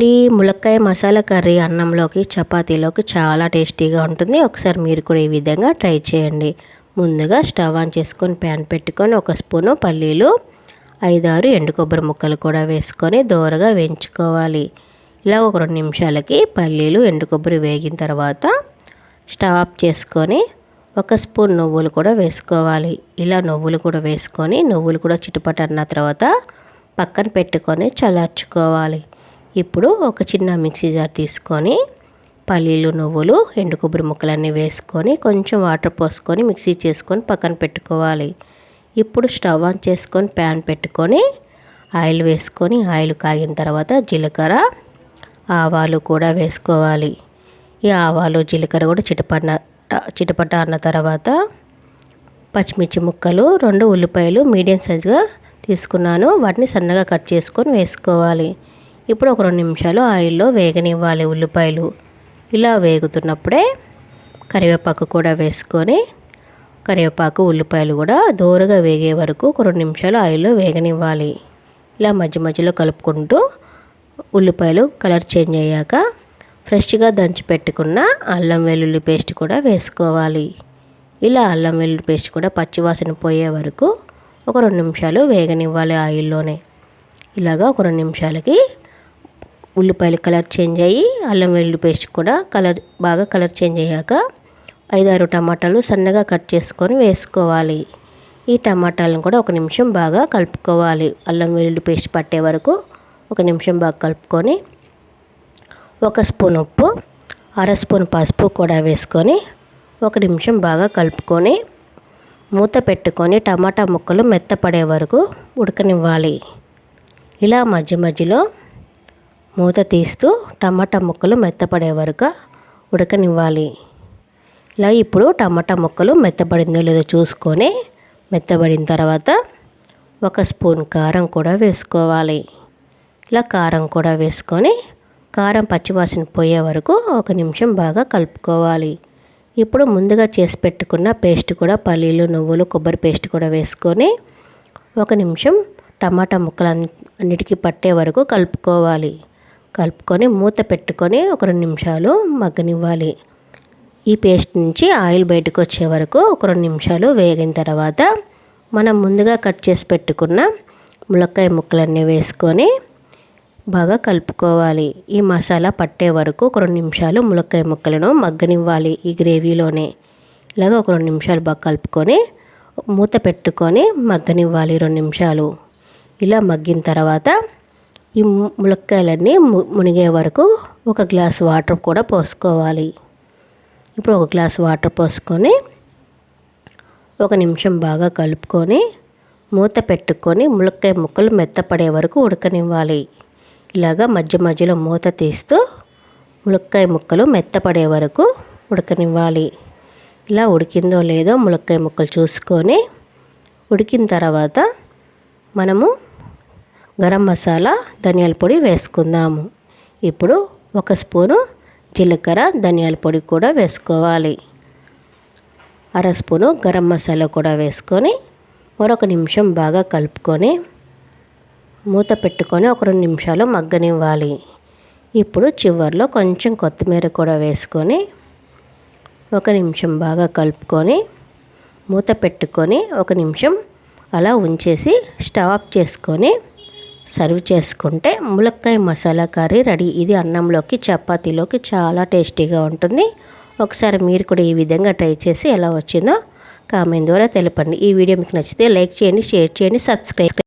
అండి ములక్కాయ మసాలా కర్రీ అన్నంలోకి చపాతీలోకి చాలా టేస్టీగా ఉంటుంది. ఒకసారి మీరు కూడా ఈ విధంగా ట్రై చేయండి. ముందుగా స్టవ్ ఆన్ చేసుకొని ప్యాన్ పెట్టుకొని ఒక స్పూను పల్లీలు ఐదారు ఎండు కొబ్బరి ముక్కలు కూడా వేసుకొని దోరగా వేయించుకోవాలి. ఇలా ఒక రెండు నిమిషాలకి పల్లీలు ఎండు కొబ్బరి వేగిన తర్వాత స్టవ్ ఆఫ్ చేసుకొని ఒక స్పూన్ నువ్వులు కూడా వేసుకోవాలి. ఇలా నువ్వులు కూడా వేసుకొని నువ్వులు కూడా చిటపట అన్న తర్వాత పక్కన పెట్టుకొని చల్లార్చుకోవాలి. ఇప్పుడు ఒక చిన్న మిక్సీ జార్ తీసుకొని పల్లీలు నువ్వులు ఎండు కొబ్బరి ముక్కలన్నీ వేసుకొని కొంచెం వాటర్ పోసుకొని మిక్సీ చేసుకొని పక్కన పెట్టుకోవాలి. ఇప్పుడు స్టవ్ ఆన్ చేసుకొని ప్యాన్ పెట్టుకొని ఆయిల్ వేసుకొని ఆయిల్ కాగిన తర్వాత జీలకర్ర ఆవాలు కూడా వేసుకోవాలి. ఈ ఆవాలు జీలకర్ర కూడా చిటపడిన చిటపట అన్న తర్వాత పచ్చిమిర్చి ముక్కలు రెండు ఉల్లిపాయలు మీడియం సైజుగా తీసుకున్నాను. వాటిని సన్నగా కట్ చేసుకొని వేసుకోవాలి. ఇప్పుడు ఒక రెండు నిమిషాలు ఆయిల్లో వేగనివ్వాలి ఉల్లిపాయలు. ఇలా వేగుతున్నప్పుడే కరివేపాకు కూడా వేసుకొని కరివేపాకు ఉల్లిపాయలు కూడా దూరగా వేగే వరకు ఒక రెండు నిమిషాలు ఆయిల్లో వేగనివ్వాలి. ఇలా మధ్య మధ్యలో కలుపుకుంటూ ఉల్లిపాయలు కలర్ చేంజ్ అయ్యాక ఫ్రెష్గా దంచి పెట్టుకున్న అల్లం వెల్లుల్లి పేస్ట్ కూడా వేసుకోవాలి. ఇలా అల్లం వెల్లుల్లి పేస్ట్ కూడా పచ్చివాసన పోయే వరకు ఒక రెండు నిమిషాలు వేగనివ్వాలి ఆయిల్లోనే. ఇలాగా ఒక రెండు నిమిషాలకి ఉల్లిపాయలు కలర్ చేంజ్ అయ్యి అల్లం వెల్లుల్లి పేస్ట్ కూడా కలర్ బాగా కలర్ చేంజ్ అయ్యాక ఐదారు టమాటాలు సన్నగా కట్ చేసుకొని వేసుకోవాలి. ఈ టమాటాలను కూడా ఒక నిమిషం బాగా కలుపుకోవాలి. అల్లం వెల్లుల్లి పేస్ట్ పట్టే వరకు ఒక నిమిషం బాగా కలుపుకొని ఒక స్పూన్ ఉప్పు అర స్పూన్ పసుపు కూడా వేసుకొని ఒక నిమిషం బాగా కలుపుకొని మూత పెట్టుకొని టమాటా ముక్కలు మెత్తపడే వరకు ఉడకనివ్వాలి. ఇలా మధ్య మధ్యలో మూత తీస్తూ టమాటా ముక్కలు మెత్తపడే వరకు ఉడకనివ్వాలి. ఇలా ఇప్పుడు టమాటా ముక్కలు మెత్తబడిందో లేదో చూసుకొని మెత్తబడిన తర్వాత ఒక స్పూన్ కారం కూడా వేసుకోవాలి. ఇలా కారం కూడా వేసుకొని కారం పచ్చివాసన పోయే వరకు ఒక నిమిషం బాగా కలుపుకోవాలి. ఇప్పుడు ముందుగా చేసి పెట్టుకున్న పేస్ట్ కూడా పల్లీలు నువ్వులు కొబ్బరి పేస్ట్ కూడా వేసుకొని ఒక నిమిషం టమాటా ముక్కలు అన్నిటికీ పట్టే వరకు కలుపుకోవాలి. కలుపుకొని మూత పెట్టుకొని ఒక రెండు నిమిషాలు మగ్గనివ్వాలి. ఈ పేస్ట్ నుంచి ఆయిల్ బయటకు వచ్చే వరకు ఒక రెండు నిమిషాలు వేగిన తర్వాత మనం ముందుగా కట్ చేసి పెట్టుకున్న ములక్కాయ ముక్కలన్నీ వేసుకొని బాగా కలుపుకోవాలి. ఈ మసాలా పట్టే వరకు ఒక రెండు నిమిషాలు ములక్కాయ ముక్కలను మగ్గనివ్వాలి ఈ గ్రేవీలోనే. ఇలాగ ఒక రెండు నిమిషాలు బాగా కలుపుకొని మూత పెట్టుకొని మగ్గనివ్వాలి రెండు నిమిషాలు. ఇలా మగ్గిన తర్వాత ఈ ములక్కాయలన్నీ మునిగే వరకు ఒక గ్లాస్ వాటర్ కూడా పోసుకోవాలి. ఇప్పుడు ఒక గ్లాస్ వాటర్ పోసుకొని ఒక నిమిషం బాగా కలుపుకొని మూత పెట్టుకొని ములక్కాయ ముక్కలు మెత్తపడే వరకు ఉడకనివ్వాలి. ఇలాగా మధ్య మధ్యలో మూత తీస్తూ ములక్కాయ ముక్కలు మెత్తపడే వరకు ఉడకనివ్వాలి. ఇలా ఉడికిందో లేదో ములక్కాయ ముక్కలు చూసుకొని ఉడికిన తర్వాత మనము గరం మసాలా ధనియాల పొడి వేసుకుందాము. ఇప్పుడు ఒక స్పూను జీలకర్ర ధనియాల పొడి కూడా వేసుకోవాలి. అర స్పూను గరం మసాలా కూడా వేసుకొని మరొక నిమిషం బాగా కలుపుకొని మూత పెట్టుకొని ఒక రెండు నిమిషాలు మగ్గనివ్వాలి. ఇప్పుడు చివరిలో కొంచెం కొత్తిమీర కూడా వేసుకొని ఒక నిమిషం బాగా కలుపుకొని మూత పెట్టుకొని ఒక నిమిషం అలా ఉంచేసి స్టవ్ ఆఫ్ చేసుకొని సర్వ్ చేసుకుంటే ములక్కాయ మసాలా కర్రీ రెడీ. ఇది అన్నంలోకి చపాతీలోకి చాలా టేస్టీగా ఉంటుంది. ఒకసారి మీరు కూడా ఈ విధంగా ట్రై చేసి ఎలా వచ్చిందో కామెంట్ ద్వారా తెలపండి. ఈ వీడియో మీకు నచ్చితే లైక్ చేయండి షేర్ చేయండి సబ్స్క్రైబ్